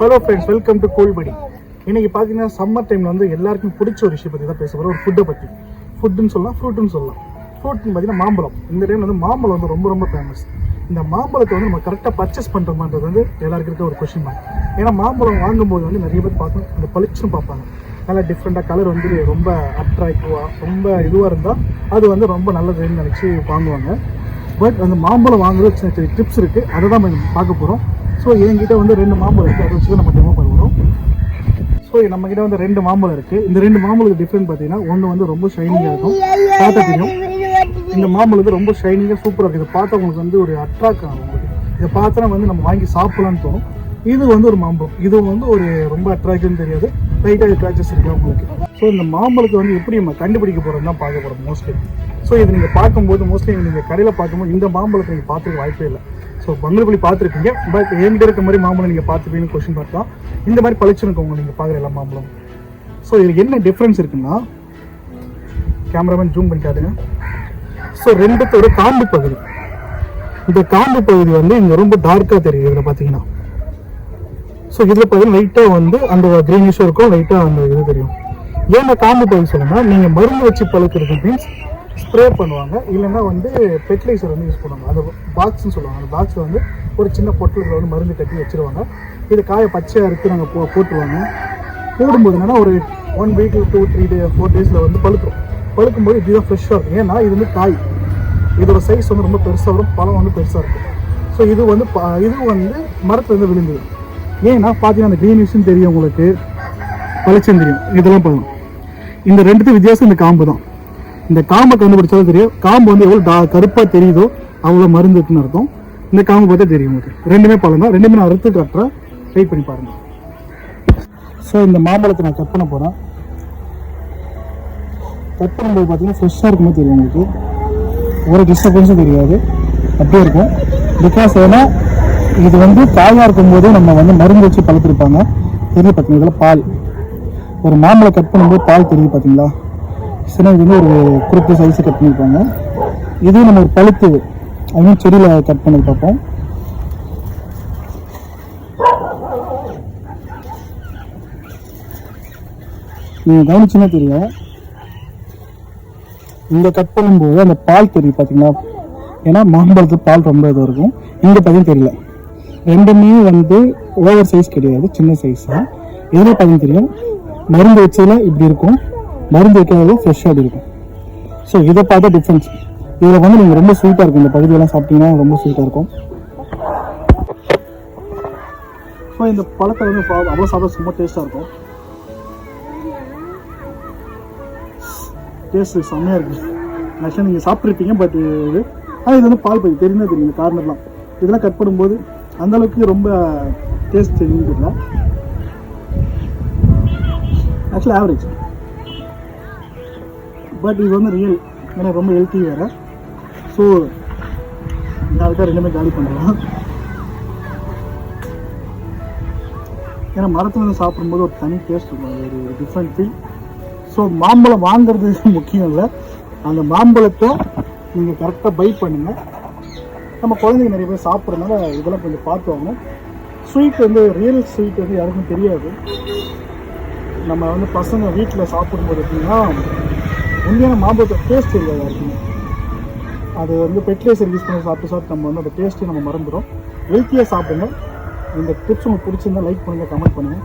Hello friends welcome to Kolpadi இன்றைக்கி பார்த்தீங்கன்னா summer டைமில் வந்து எல்லாருக்கும் பிடிச்ச ஒரு விஷயம் பற்றி தான் பேச போகிறோம் ஒரு ஃபுட்டை பற்றி ஃபுட்டுன்னு சொல்லலாம் ஃப்ரூட்டுன்னு சொல்லலாம். ஃப்ரூட்னு பார்த்தீங்கன்னா மாம்பழம். இந்த டைமில் வந்து மாம்பழம் வந்து ரொம்ப ரொம்ப ஃபேமஸ் இந்த மாம்பழத்தை வந்து நம்ம கரெக்டாக பர்ச்சேஸ் பண்ணுறோமான்றது வந்து எல்லாருக்கும் இருக்க ஒரு கொஷின் தான் ஏன்னா மாம்பழம் வாங்கும்போது வந்து நிறைய பேர் பார்க்கணும் அந்த பளிச்சுன்னு பார்ப்பாங்க. நல்லா டிஃப்ரெண்ட்டாக கலர் வந்து ரொம்ப அட்ராக்டிவாக ரொம்ப இதுவாக இருந்தால் அது வந்து ரொம்ப நல்லதுன்னு நினச்சி வாங்குவாங்க. பட் அந்த மாம்பழம் வாங்குறது சின்ன சின்ன டிப்ஸ் இருக்குது அதை தான் பார்க்க போகிறோம் ஸோ என்கிட்ட வந்து ரெண்டு மாம்பழம் இருக்குது அதை வச்சு நம்ம டெமோ பண்ணுவோம் ஸோ நம்ம வந்து ரெண்டு மாம்பழம் இருக்குது இந்த ரெண்டு மாம்பழத்துக்கு டிஃப்ரெண்ட் பார்த்தீங்கன்னா ஒன்று வந்து ரொம்ப ஷைனிங்காக இருக்கும். பார்த்தா தெரியும். இந்த மாம்பழம் வந்து ரொம்ப ஷைனிங்காக சூப்பராக இருக்குது இதை பார்த்தா உங்களுக்கு வந்து ஒரு அட்ராக்ட் ஆகும். உங்களுக்கு இதை பார்த்தா வந்து நம்ம வாங்கி சாப்பிடலாம்னு தோணும். இது வந்து ஒரு மாம்பழம். இது வந்து ஒரு ரொம்ப அட்ராக்டிவ்னு தெரியாது. லைட்டாக கிராச்சஸ் இருக்குது உங்களுக்கு. ஸோ இந்த மாம்பழத்தை வந்து எப்படி நம்ம கண்டுபிடிக்க போகிறோம் தான் பார்க்க போகிறோம் மோஸ்ட்லி ஸோ இது நீங்கள் பார்க்கும்போது மோஸ்ட்லி நீங்கள் கடையில் பார்க்கும்போது இந்த மாம்பழத்தை நீங்கள் பார்த்துக்க வாய்ப்பே இல்லை. ஸோ பங்களப்பள்ளி பார்த்துருக்கீங்க. பட் என்கிட்ட இருக்க மாதிரி மாம்பழம் நீங்கள் பார்த்துப்பீங்கன்னு கொஸ்டின் பார்க்கலாம். இந்த மாதிரி பளிச்சுன்னு உங்க நீங்கள் பார்க்குற எல்லா மாம்பழம். ஸோ இதில் என்ன டிஃப்ரென்ஸ் இருக்குன்னா கேமராமேன் ஜூம் பண்ணி காட்டுங்க ஸோ ரெண்டுத்தோட காம்பு பகுதி. இந்த காம்பு பகுதி வந்து இங்கே ரொம்ப டார்க்காக தெரியுது இதில் பார்த்தீங்கன்னா. ஸோ இதில் பார்த்தீங்கன்னா லைட்டாக வந்து அந்த க்ரீனிஷும் இருக்கும் லைட்டாக அந்த இது தெரியும். ஏன் இந்த காம்பு பகுதி சொல்லணும்னா நீங்கள் மருந்து வச்சு பழுக்கிறது மீன்ஸ் ஸ்ப்ரே பண்ணுவாங்க. இல்லைன்னா வந்து ஃபெர்டிலைசர் வந்து யூஸ் பண்ணுவாங்க. அந்த பாக்ஸ்னு சொல்லுவாங்க. அந்த பாக்ஸில் வந்து ஒரு சின்ன பொட்டலுக்கு வந்து மருந்து கட்டி வச்சிருவாங்க. இது காய பச்சையாக இருக்கு நாங்கள் போ போட்டுருவாங்க. போடும்போது என்னென்னா ஒரு one week two three day four டேஸில் வந்து பழுக்கும் பழுக்கும்போது இதுதான் ஃப்ரெஷ்ஷாக இருக்கும். ஏன்னா இது வந்து காய். இதோட சைஸ் வந்து ரொம்ப பெருசாக வரும். பழம் வந்து பெருசாக இருக்கும். ஸோ இது வந்து ப- இது வந்து மரத்துலேருந்து விழுந்தது. ஏன்னா பார்த்தீங்கன்னா அந்த க்ரீனிஷும் தெரியும் உங்களுக்கு. பளிச்சுன்னு தெரியும். இதெல்லாம் பழம் இந்த ரெண்டுத்துக்கும் வித்தியாசம் இந்த காம்பு தான். இந்த காம்பை கண்டுபிடிச்சாலும் தெரியும். காம்பு வந்து எவ்வளோ டா கருப்பாக தெரியுதோ அவ்வளோ மருந்துக்குன்னு அர்த்தம். இந்த காம்பு பார்த்தா தெரியும் உங்களுக்கு. ரெண்டுமே பழம் தான். ரெண்டுமே நான் அறுத்து கட்டுறேன். வெயிட் பண்ணி பாருங்க. ஸோ இந்த மாம்பழத்தை நான் கட் பண்ண போகிறேன் கட் பண்ணும்போது பார்த்தீங்கன்னா ஃப்ரெஷ்ஷாக இருக்குமே தெரியும் உங்களுக்கு. ஒரு டிஸ்டர்பன்ஸும் தெரியாது. அப்படியே இருக்கும். பிகாஸ் ஏன்னா இது வந்து காயாக இருக்கும்போது நம்ம வந்து மருந்து வச்சு பழுத்திருப்பாங்க. தெரியும் பார்த்தீங்கன்னா இதில் பால். ஒரு மாம்பழம் கட் பண்ணும்போது பால் தெரியுது பார்த்தீங்களா? சின்ன வந்து ஒரு குறிப்பிட்ட சைஸ் கட் பண்ணியிருப்பாங்க இது நம்ம ஒரு பழுத்து ஐ மீன் செடியில் கட் பண்ணி பார்ப்போம். நீங்கள் கவனிச்சுன்னா தெரியும் இந்த கட் பண்ணும்போது அந்த பால் தெரியும் பார்த்தீங்களா ஏன்னா மாம்பழத்துக்கு பால் ரொம்ப இது இருக்கும். இங்கே பார்த்தீங்கன்னா தெரியல. ரெண்டுமே வந்து ஓவர் சைஸ் கிடையாது சின்ன சைஸ் தான். இதில் பார்த்தீங்கன்னா தெரியும் மருந்து வச்சதில் இப்படி இருக்கும். மருந்து வைக்காதது ஃப்ரெஷ்ஷாக அப்படி இருக்கும். ஸோ இதை பார்த்தா டிஃப்ரென்ஸ் இதில் வந்து நீங்கள் ரொம்ப ஸ்வீட்டாக இருக்கும். இந்த பகுதியெல்லாம் சாப்பிட்டீங்கன்னா ரொம்ப ஸ்வீட்டாக இருக்கும். ஸோ இந்த பழத்தை வந்து அவ்வளோ சாப்பிட ரொம்ப டேஸ்ட்டாக இருக்கும். டேஸ்ட் செம்மையாக இருக்குது ஆக்சுவலாக நீங்கள் சாப்பிட்ருப்பீங்க பட் இது ஆனால் இது வந்து பால் பை தெரியுமே தெரியும்? இந்த கார்னர்லாம் இதெல்லாம் கட் பண்ணும்போது அந்த அளவுக்கு ரொம்ப டேஸ்ட் தெரியும் தெரியல ஆக்சுவலி ஆவரேஜ் பட் இது வந்து ரியல் ஏன்னா ரொம்ப ஹெல்த்தி வேறு. ஸோ நாளைக்கு ரெண்டுமே காலி பண்ணலாம். ஏன்னா மரத்தில் வந்து சாப்பிடும்போது ஒரு தனி டேஸ்ட் இருக்கும். அது ஒரு டிஃப்ரெண்ட் ஃபீல் ஸோ மாம்பழம் வாங்குறது முக்கியம் இல்லை. அந்த மாம்பழத்தை நீங்கள் கரெக்டாக பை பண்ணுங்கள் நம்ம குழந்தைங்க நிறைய பேர் சாப்பிட்றதுனால இதெல்லாம் கொஞ்சம் பார்த்து வாங்கணும் ஸ்வீட் வந்து ரியல் ஸ்வீட் வந்து யாருக்கும் தெரியாது. நம்ம வந்து பசங்க வீட்டில் சாப்பிடும்போது எப்படின்னா உண்மையான மாம்பழத்தோட டேஸ்ட் தெரியாது யாருக்குமே. அது வந்து ஃபெர்டிலைசர் யூஸ் பண்ணி சாப்பிட்டு சாப்பிட்டு நம்ம வந்து அந்த டேஸ்ட்டை நம்ம மறந்துடும் ஹெல்த்தியாக சாப்பிடுங்க. இந்த டிப்ஸ் உங்களுக்கு பிடிச்சிருந்தா லைக் பண்ணுங்கள் கமெண்ட் பண்ணுங்கள்